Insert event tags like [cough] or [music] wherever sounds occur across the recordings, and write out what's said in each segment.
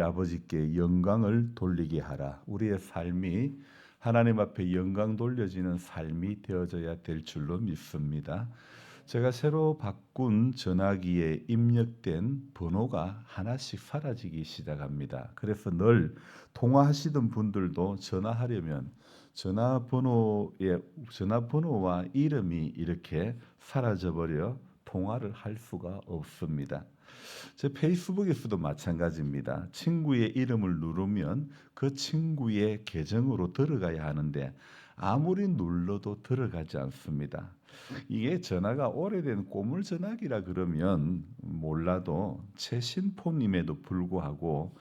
아버지께 영광을 돌리게 하라. 우리의 삶이 하나님 앞에 영광 돌려지는 삶이 되어져야 될 줄로 믿습니다. 제가 새로 바꾼 전화기에 입력된 번호가 하나씩 사라지기 시작합니다. 그래서 늘 통화하시던 분들도 전화하려면 전화번호의 전화번호와 이름이 이렇게 사라져 버려 통화를 할 수가 없습니다. 제 페이스북에서도 마찬가지입니다. 친구의 이름을 누르면 그 친구의 계정으로 들어가야 하는데 아무리 눌러도 들어가지 않습니다. 이게 전화가 오래된 꼬물 전화기라 그러면 몰라도 최신 폰임에도 불구하고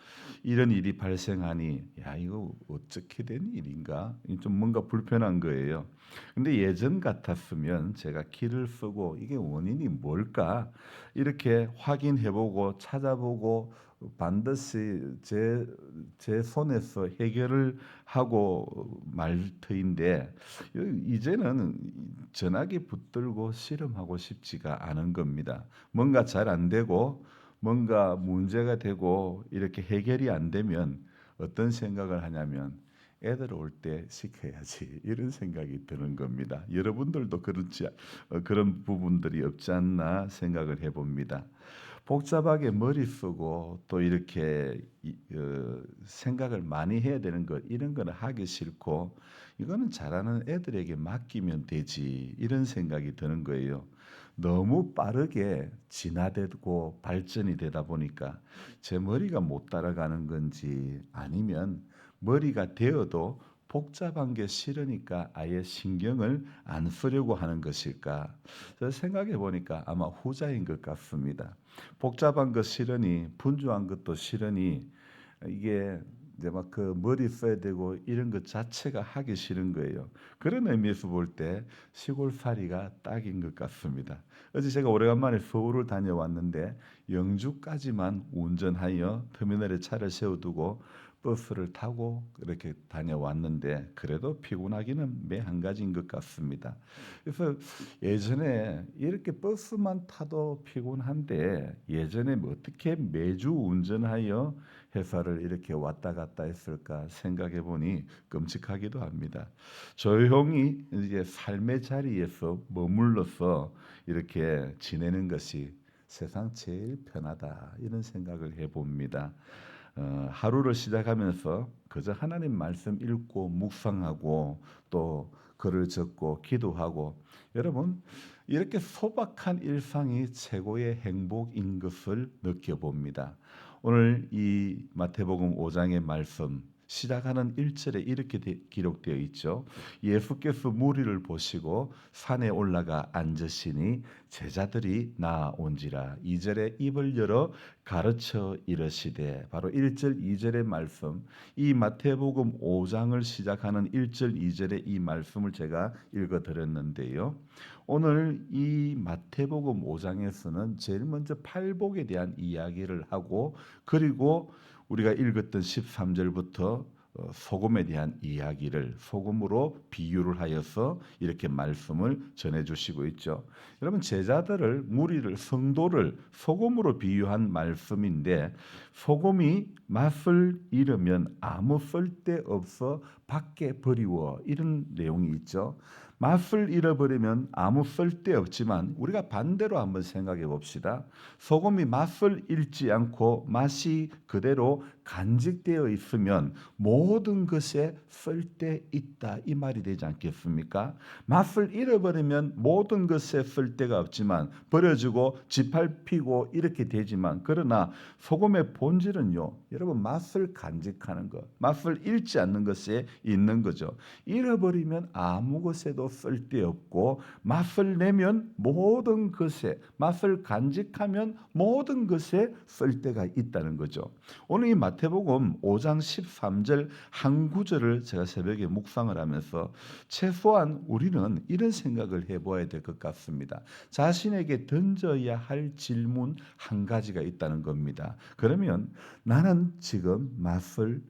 이런 일이 발생하니 야 이거 어떻게 된 일인가 좀 뭔가 불편한 거예요. 근데 예전 같았으면 제가 키를 쓰고 이게 원인이 뭘까 이렇게 확인해보고 찾아보고 반드시 제, 제 손에서 해결을 하고 말 터인데 이제는 전화기 붙들고 실험하고 싶지가 않은 겁니다. 뭔가 잘 안 되고 뭔가 문제가 되고 이렇게 해결이 안 되면 어떤 생각을 하냐면 애들 올 때 시켜야지 [laughs] 이런 생각이 드는 겁니다. 여러분들도 그렇지 어, 그런 부분들이 없지 않나 생각을 해봅니다. 복잡하게 머리 쓰고 또 이렇게 어, 생각을 많이 해야 되는 것 이런 거는 하기 싫고 이거는 잘하는 애들에게 맡기면 되지 이런 생각이 드는 거예요. 너무 빠르게 진화되고 발전이 되다 보니까 제 머리가 못 따라가는 건지 아니면 머리가 되어도 복잡한 게 싫으니까 아예 신경을 안 쓰려고 하는 것일까? 생각해 보니까 아마 후자인 것 같습니다. 복잡한 것 싫으니 분주한 것도 싫으니 이게 이제 막 그 머리 써야 되고 이런 것 자체가 하기 싫은 거예요. 그런 의미에서 볼 때 시골살이가 딱인 것 같습니다. 어제 제가 오래간만에 서울을 다녀왔는데 영주까지만 운전하여 터미널에 차를 세워두고 버스를 타고 이렇게 다녀왔는데 그래도 피곤하기는 매 한 가지인 것 같습니다. 그래서 예전에 이렇게 버스만 타도 피곤한데 예전에 뭐 어떻게 매주 운전하여 회사를 이렇게 왔다 갔다 했을까 생각해 보니 끔찍하기도 합니다. 조용히 이제 삶의 자리에서 머물러서 이렇게 지내는 것이 세상 제일 편하다 이런 생각을 해봅니다. 어, 하루를 시작하면서 그저 하나님 말씀 읽고 묵상하고 또 글을 적고 기도하고 여러분 이렇게 소박한 일상이 최고의 행복인 것을 느껴봅니다. 오늘 이 마태복음 5장의 말씀 시작하는 1절에 이렇게 기록되어 있죠. 예수께서 무리를 보시고 산에 올라가 앉으시니 제자들이 나온지라 2절에 입을 열어 가르쳐 이르시되 바로 1절 2절의 말씀 이 마태복음 5장을 시작하는 1절 2절의 이 말씀을 제가 읽어 드렸는데요. 오늘 이 마태복음 5장에서는 제일 먼저 팔복에 대한 이야기를 하고 그리고 우리가 읽었던 13절부터 어, 소금에 대한 이야기를 소금으로 비유를 하여서 이렇게 말씀을 전해 주시고 있죠. 여러분 제자들을 무리를 성도를 소금으로 비유한 말씀인데 소금이 맛을 잃으면 아무 쓸데 없어 밖에 버리워 이런 내용이 있죠. 맛을 잃어버리면 아무 쓸데 없지만 우리가 반대로 한번 생각해 봅시다. 소금이 맛을 잃지 않고 맛이 그대로 간직되어 있으면 모든 것에 쓸데 있다 이 말이 되지 않겠습니까? 맛을 잃어버리면 모든 것에 쓸데가 없지만 버려지고 짓밟히고 이렇게 되지만 그러나 소금의 본질은요 여러분 맛을 간직하는 것 맛을 잃지 않는 것에 있는 거죠 잃어버리면 아무 것에도 쓸데 없고 맛을 내면 모든 것에 맛을 간직하면 모든 것에 쓸데가 있다는 거죠 오늘 이 마태복음 5장 13절 한 구절을 제가 새벽에 묵상을 하면서 최소한 우리는 이런 생각을 해봐야 될 것 같습니다. 자신에게 던져야 할 질문 한 가지가 있다는 겁니다. 그러면 나는 지금 맛을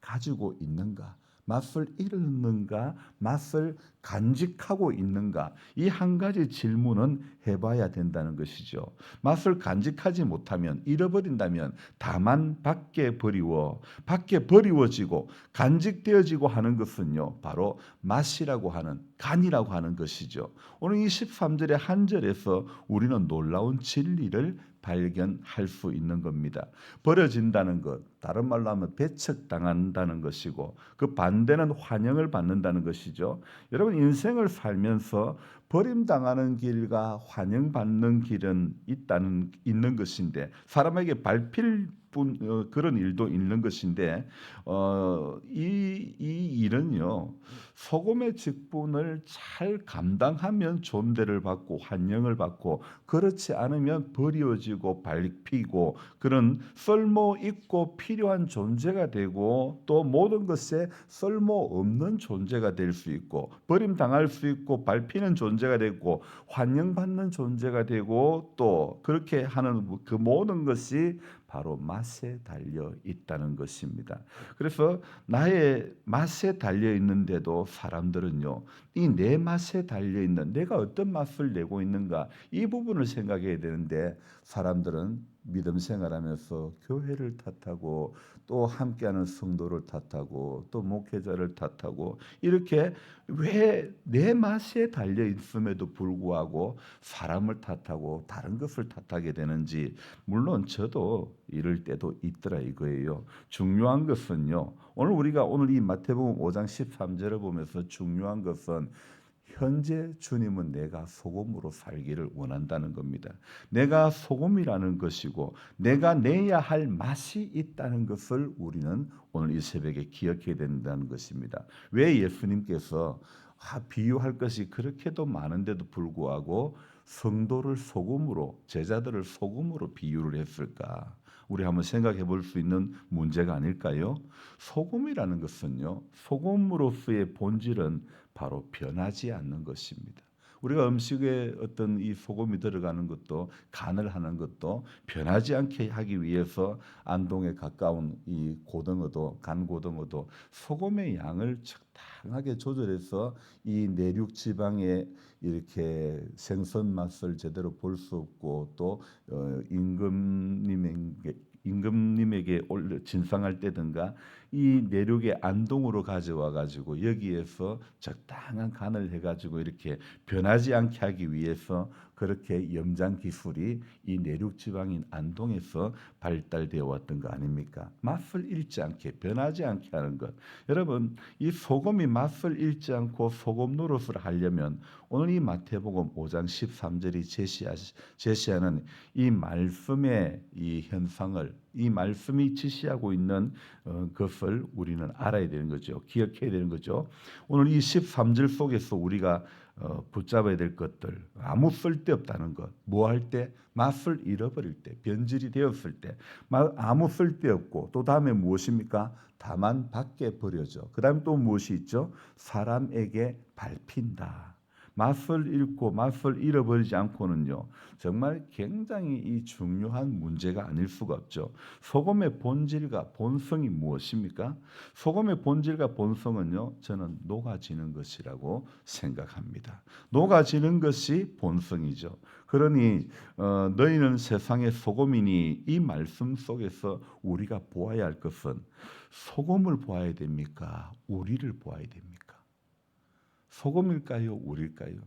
가지고 있는가? 맛을 잃었는가? 맛을 간직하고 있는가? 이 한 가지 질문은 해봐야 된다는 것이죠. 맛을 간직하지 못하면 잃어버린다면 다만 밖에 버리워 밖에 버리워지고 간직되어지고 하는 것은요 바로 맛이라고 하는 간이라고 하는 것이죠. 오늘 이 13절의 한 절에서 우리는 놀라운 진리를 발견할 수 있는 겁니다. 버려진다는 것, 다른 말로 하면 배척당한다는 것이고 그 반대는 환영을 받는다는 것이죠. 여러분 인생을 살면서 버림당하는 길과 환영받는 길은 있다는 있는 것인데 사람에게 밟힐 뿐 어, 그런 일도 있는 것인데 어, 이, 이 일은요 소금의 직분을 잘 감당하면 존대를 받고 환영을 받고 그렇지 않으면 버려지고 밟히고 그런 쓸모 있고 필요한 존재가 되고 또 모든 것에 쓸모 없는 존재가 될 수 있고 버림 당할 수 있고 밟히는 존재가 되고 환영받는 존재가 되고 또 그렇게 하는 그 모든 것이 바로 맛에 달려 있다는 것입니다. 그래서 나의 맛에 달려 있는데도 사람들은요, 이 내 맛에 달려 있는 내가 어떤 맛을 내고 있는가 이 부분을 생각해야 되는데 사람들은 믿음 생활하면서 교회를 탓하고 또 함께하는 성도를 탓하고 또 목회자를 탓하고 이렇게 왜 내 맛에 달려 있음에도 불구하고 사람을 탓하고 다른 것을 탓하게 되는지 물론 저도 이럴 때도 있더라 이거예요. 중요한 것은요. 오늘 우리가 오늘 이 마태복음 5장 13절을 보면서 중요한 것은 현재 주님은 내가 소금으로 살기를 원한다는 겁니다. 내가 소금이라는 것이고 내가 내야 할 맛이 있다는 것을 우리는 오늘 이 새벽에 기억해야 된다는 것입니다. 왜 예수님께서 아, 비유할 것이 그렇게도 많은데도 불구하고 성도를 소금으로 제자들을 소금으로 비유를 했을까? 우리 한번 생각해 볼 수 있는 문제가 아닐까요? 소금이라는 것은요. 소금으로서의 본질은 바로 변하지 않는 것입니다. 우리가 음식에 어떤 이 소금이 들어가는 것도 간을 하는 것도 변하지 않게 하기 위해서 안동에 가까운 이 고등어도 간 고등어도 소금의 양을 적당하게 조절해서 이 내륙 지방에 이렇게 생선 맛을 제대로 볼 수 없고 또 어, 임금님에게 임금님에게 올려 진상할 때든가 이 내륙의 안동으로 가져와 가지고 여기에서 적당한 간을 해 가지고 이렇게 변하지 않게 하기 위해서 그렇게 염장 기술이 이 내륙 지방인 안동에서 발달되어 왔던 거 아닙니까? 맛을 잃지 않게 변하지 않게 하는 것. 여러분, 이 소금이 맛을 잃지 않고 소금 노릇을 하려면 오늘 이 마태복음 5장 13절이 제시하, 제시하는 이 말씀의 이 현상을 이 말씀이 지시하고 있는 어, 것을 우리는 알아야 되는 거죠. 기억해야 되는 거죠. 오늘 이 13절 속에서 우리가 어, 붙잡아야 될 것들 아무 쓸데없다는 것. 뭐 할 때 맛을 잃어버릴 때 변질이 되었을 때 마- 아무 쓸데없고 또 다음에 무엇입니까? 다만 밖에 버려져. 그다음 또 무엇이 있죠? 사람에게 밟힌다. 맛을 잃고 맛을 잃어버리지 않고는요 정말 굉장히 이 중요한 문제가 아닐 수가 없죠. 소금의 본질과 본성이 무엇입니까? 소금의 본질과 본성은요 저는 녹아지는 것이라고 생각합니다. 녹아지는 것이 본성이죠. 그러니 어, 너희는 세상의 소금이니 이 말씀 속에서 우리가 보아야 할 것은 소금을 보아야 됩니까? 우리를 보아야 됩니까? 소금일까요? 우릴까요?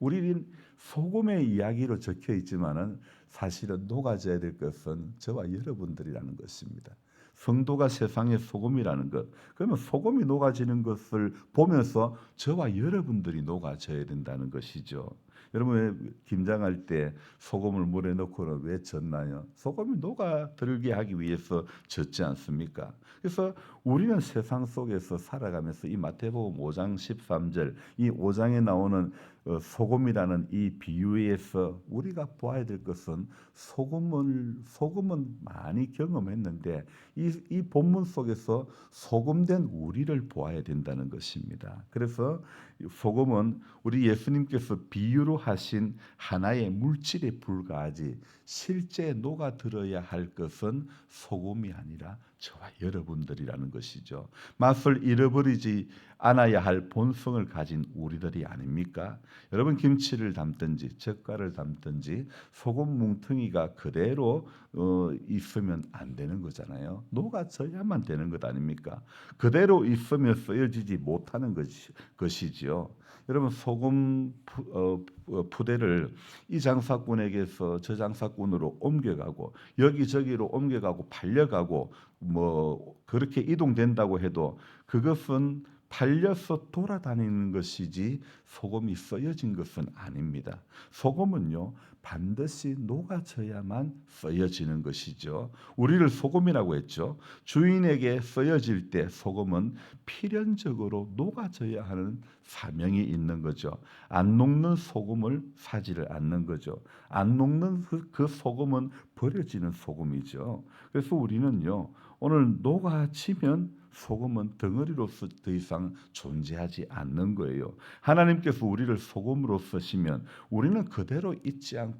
우리는 소금의 이야기로 적혀 있지만은 사실은 녹아져야 될 것은 저와 여러분들이라는 것입니다. 성도가 세상의 소금이라는 것. 그러면 소금이 녹아지는 것을 보면서 저와 여러분들이 녹아져야 된다는 것이죠. 여러분 왜 김장할 때 소금을 물에 넣고는 왜 젓나요? 소금이 녹아 들게 하기 위해서 젓지 않습니까? 그래서 우리는 세상 속에서 살아가면서 이 마태복음 5장 13절 이 5장에 나오는 어, 소금이라는 이 비유에서 우리가 보아야 될 것은 소금을 소금은 많이 경험했는데 이, 이 본문 속에서 소금된 우리를 보아야 된다는 것입니다. 그래서 소금은 우리 예수님께서 비유로 하신 하나의 물질에 불과하지 실제 녹아 들어야 할 것은 소금이 아니라 저와 여러분들이라는 것이죠. 맛을 잃어버리지 않아야 할 본성을 가진 우리들이 아닙니까? 여러분 김치를 담든지 젓갈을 담든지 소금 뭉텅이가 그대로 어, 있으면 안 되는 거잖아요. 녹아져야만 되는 것 아닙니까? 그대로 있으면 쓰여지지 못하는 것이, 것이지요. 여러분 소금 푸, 어, 어, 푸대를 이 장사꾼에게서 저 장사꾼으로 옮겨가고 여기저기로 옮겨가고 팔려가고 뭐 그렇게 이동된다고 해도 그것은 팔려서 돌아다니는 것이지 소금이 써여진 것은 아닙니다. 소금은요 반드시 녹아져야만 써여지는 것이죠. 우리를 소금이라고 했죠. 주인에게 써여질 때 소금은 필연적으로 녹아져야 하는 사명이 있는 거죠. 안 녹는 소금을 사지를 않는 거죠. 안 녹는 그, 그 소금은 버려지는 소금이죠. 그래서 우리는요 오늘 녹아지면 소금은 덩어리로서 더 이상 존재하지 않는 거예요. 하나님께서 우리를 소금으로 쓰시면 우리는 그대로 있지 않고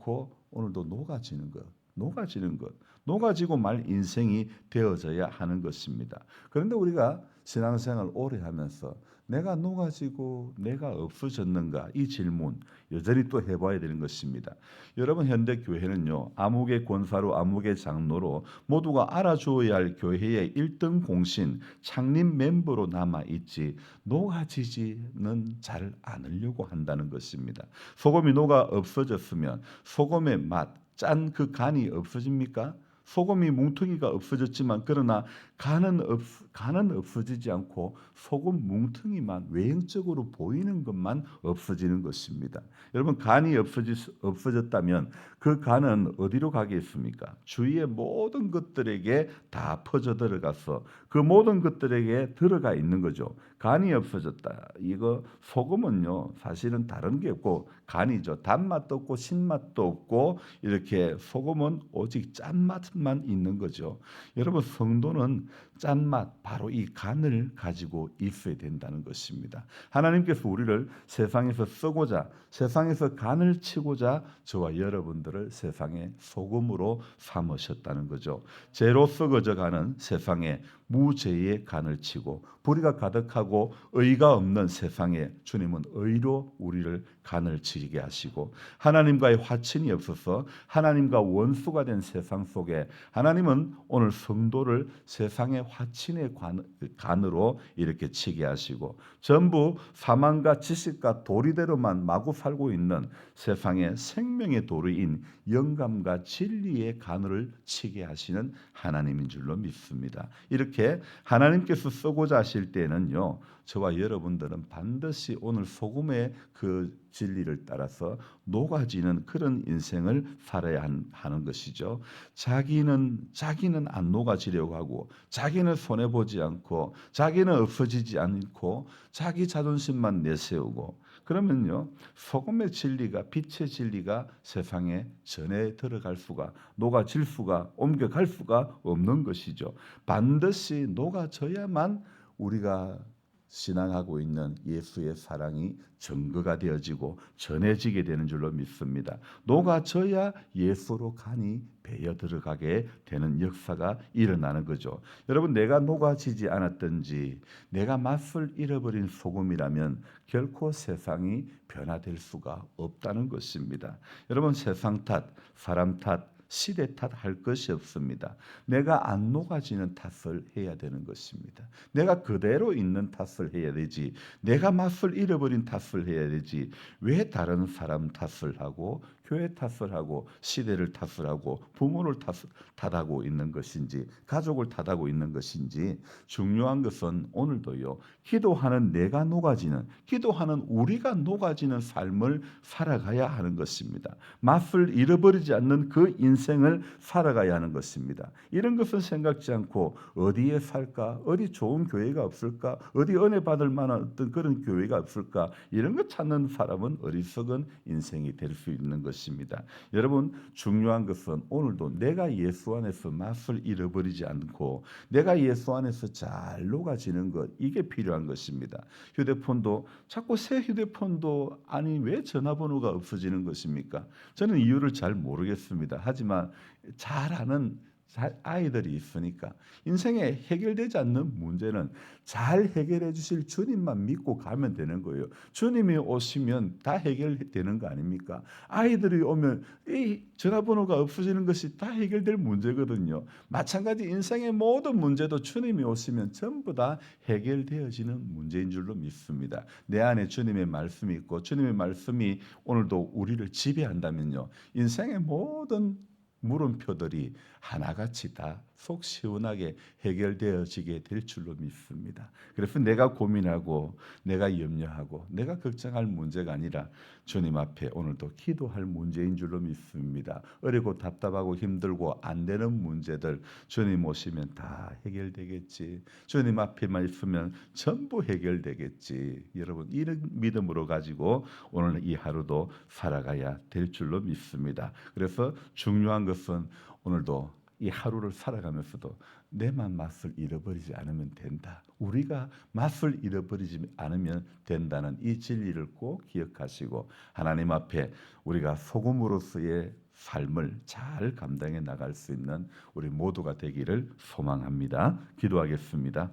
오늘도 녹아지는 것, 녹아지는 것, 녹아지고 말 인생이 되어져야 하는 것입니다. 그런데 우리가 신앙생활 오래 하면서 내가 녹아지고 내가 없어졌는가 이 질문 여전히 또 해봐야 되는 것입니다. 여러분 현대 교회는요 암흑의 권사로 암흑의 장로로 모두가 알아주어야 할 교회의 1등 공신 창립 멤버로 남아 있지 녹아지지는 잘 않으려고 한다는 것입니다. 소금이 녹아 없어졌으면 소금의 맛, 짠 그 간이 없어집니까? 소금이 뭉텅이가 없어졌지만 그러나 간은 없 간은 없어지지 않고 소금 뭉텅이만 외형적으로 보이는 것만 없어지는 것입니다. 여러분 간이 없어지 없어졌다면 그 간은 어디로 가겠습니까? 주위의 모든 것들에게 다 퍼져 들어가서 그 모든 것들에게 들어가 있는 거죠. 간이 없어졌다. 이거 소금은요 사실은 다른 게 없고 간이죠. 단맛도 없고 신맛도 없고 이렇게 소금은 오직 짠맛만 있는 거죠. 여러분 성도는 짠맛 바로 이 간을 가지고 있어야 된다는 것입니다. 하나님께서 우리를 세상에서 쓰고자 세상에서 간을 치고자 저와 여러분들을 세상의 소금으로 삼으셨다는 거죠. 죄로 썩어져 가는 세상에 무죄의 간을 치고 불의가 가득하고 의가 없는 세상에 주님은 의로 우리를 간을 치게 하시고 하나님과의 화친이 없어서 하나님과 원수가 된 세상 속에 하나님은 오늘 성도를 세상의 화친의 간으로 이렇게 치게 하시고 전부 사망과 지식과 도리대로만 마구 살고 있는 세상의 생명의 도리인 영감과 진리의 간을 치게 하시는 하나님인 줄로 믿습니다. 이렇게 하나님께서 쓰고자 하실 때는요. 저와 여러분들은 반드시 오늘 소금의 그 진리를 따라서 녹아지는 그런 인생을 살아야 하는 것이죠. 자기는 자기는 안 녹아지려고 하고 자기는 손해 보지 않고 자기는 없어지지 않고 자기 자존심만 내세우고 그러면요 소금의 진리가 빛의 진리가 세상에 전해 들어갈 수가 녹아질 수가 옮겨갈 수가 없는 것이죠. 반드시 녹아져야만 우리가 신앙하고 있는 예수의 사랑이 증거가 되어지고 전해지게 되는 줄로 믿습니다. 녹아져야 예수로 간이 배어 들어가게 되는 역사가 일어나는 거죠. 여러분 내가 녹아지지 않았든지 내가 맛을 잃어버린 소금이라면 결코 세상이 변화될 수가 없다는 것입니다. 여러분 세상 탓, 사람 탓, 시대 탓할 것이 없습니다. 내가 안 녹아지는 탓을 해야 되는 것입니다. 내가 그대로 있는 탓을 해야 되지. 내가 맛을 잃어버린 탓을 해야 되지. 왜 다른 사람 탓을 하고 교회 탓을 하고 시대를 탓을 하고 부모를 탓, 탓하고 있는 것인지 가족을 탓하고 있는 것인지 중요한 것은 오늘도요. 기도하는 내가 녹아지는 기도하는 우리가 녹아지는 삶을 살아가야 하는 것입니다. 맛을 잃어버리지 않는 그 인생을 살아가야 하는 것입니다. 이런 것은 생각지 않고 어디에 살까? 어디 좋은 교회가 없을까? 어디 은혜 받을 만한 어떤 그런 교회가 없을까? 이런 것 찾는 사람은 어리석은 인생이 될 수 있는 것입니다. 것입니다. 여러분 중요한 것은 오늘도 내가 예수 안에서 맛을 잃어버리지 않고 내가 예수 안에서 잘 녹아지는 것 이게 필요한 것입니다. 휴대폰도 자꾸 새 휴대폰도 아니 왜 전화번호가 없어지는 것입니까? 저는 이유를 잘 모르겠습니다. 하지만 잘 아는 자- 아이들이 있으니까 인생에 해결되지 않는 문제는 잘 해결해 주실 주님만 믿고 가면 되는 거예요. 주님이 오시면 다 해결되는 거 아닙니까? 아이들이 오면 이 전화번호가 없어지는 것이 다 해결될 문제거든요. 마찬가지 인생의 모든 문제도 주님이 오시면 전부 다 해결되어지는 문제인 줄로 믿습니다. 내 안에 주님의 말씀이 있고 주님의 말씀이 오늘도 우리를 지배한다면요. 인생의 모든 물음표들이 하나같이 다속 시원하게 해결되어지게 될 줄로 믿습니다. 그래서 내가 고민하고 내가 염려하고 내가 걱정할 문제가 아니라 주님 앞에 오늘도 기도할 문제인 줄로 믿습니다. 어리고 답답하고 힘들고 안 되는 문제들 주님 오시면 다 해결되겠지. 주님 앞에만 있으면 전부 해결되겠지. 여러분 이런 믿음으로 가지고 오늘 이 하루도 살아가야 될 줄로 믿습니다. 그래서 중요한 것은 오늘도 이 하루를 살아가면서도 내만 맛을 잃어버리지 않으면 된다. 우리가 맛을 잃어버리지 않으면 된다는 이 진리를 꼭 기억하시고 하나님 앞에 우리가 소금으로서의 삶을 잘 감당해 나갈 수 있는 우리 모두가 되기를 소망합니다. 기도하겠습니다.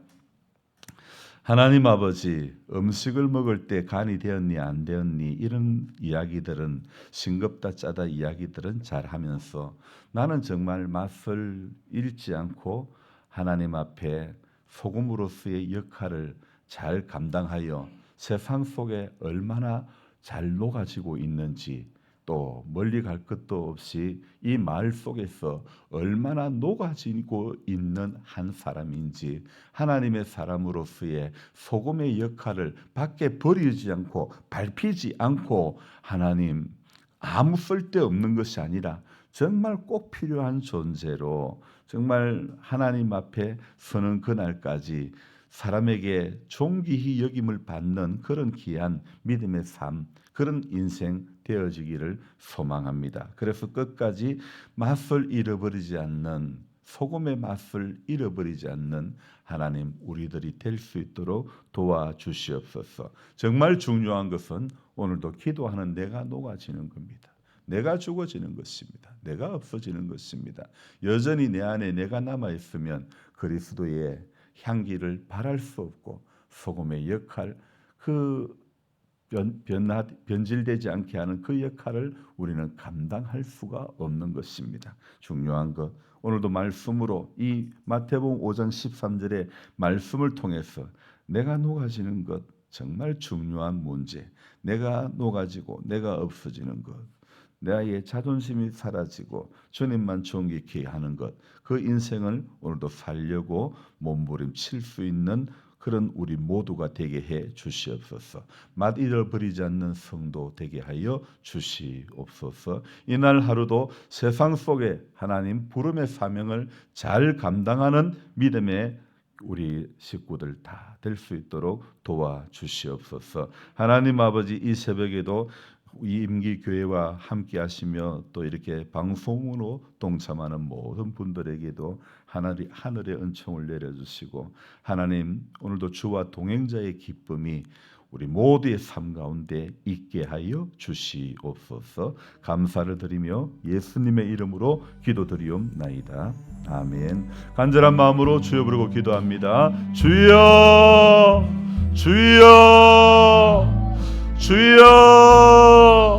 하나님 아버지 음식을 먹을 때 간이 되었니 안 되었니 이런 이야기들은 싱겁다 짜다 이야기들은 잘 하면서 나는 정말 맛을 잃지 않고 하나님 앞에 소금으로서의 역할을 잘 감당하여 세상 속에 얼마나 잘 녹아지고 있는지 또 멀리 갈 것도 없이 이 마을 속에서 얼마나 녹아지고 있는 한 사람인지 하나님의 사람으로서의 소금의 역할을 밖에 버리지 않고 밟히지 않고 하나님 아무 쓸데없는 것이 아니라 정말 꼭 필요한 존재로 정말 하나님 앞에 서는 그날까지 사람에게 존귀히 여김을 받는 그런 귀한 믿음의 삶, 그런 인생 되어지기를 소망합니다. 그래서 끝까지 맛을 잃어버리지 않는 소금의 맛을 잃어버리지 않는 하나님 우리들이 될 수 있도록 도와주시옵소서. 정말 중요한 것은 오늘도 기도하는 내가 녹아지는 겁니다. 내가 죽어지는 것입니다. 내가 없어지는 것입니다. 여전히 내 안에 내가 남아 있으면 그리스도의 향기를 발할 수 없고 소금의 역할 그 변, 변화, 변질되지 않게 하는 그 역할을 우리는 감당할 수가 없는 것입니다. 중요한 것 오늘도 말씀으로 이 마태복음 5장 13절의 말씀을 통해서 내가 녹아지는 것 정말 중요한 문제. 내가 녹아지고 내가 없어지는 것. 나의 자존심이 사라지고 주님만 존귀케 하는 것. 그 인생을 오늘도 살려고 몸부림칠 수 있는 그런 우리 모두가 되게 해 주시옵소서. 맛 잃어버리지 않는 성도 되게 하여 주시옵소서. 이날 하루도 세상 속에 하나님 부름의 사명을 잘 감당하는 믿음의 우리 식구들 다 될 수 있도록 도와 주시옵소서. 하나님 아버지 이 새벽에도 이 임기 교회와 함께 하시며 또 이렇게 방송으로 동참하는 모든 분들에게도 하늘이 하늘의 은총을 내려 주시고 하나님 오늘도 주와 동행자의 기쁨이 우리 모두의 삶 가운데 있게 하여 주시옵소서. 감사를 드리며 예수님의 이름으로 기도드리옵나이다. 아멘. 간절한 마음으로 주여 부르고 기도합니다. 주여, 주여, 주여.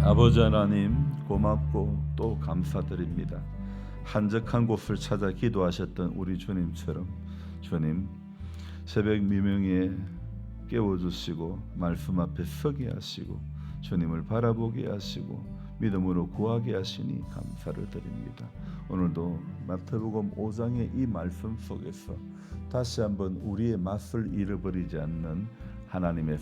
아버지 하나님 고맙고 또 감사드립니다. 한적한 곳을 찾아 기도하셨던 우리 주님처럼 주님 새벽 미명에 깨워주시고 말씀 앞에 서게 하시고 주님을 바라보게 하시고 믿음으로 구하게 하시니 감사를 드립니다. 오늘도 마태복음 5장의 이 말씀 속에서 다시 한번 우리의 맛을 잃어버리지 않는 하나님의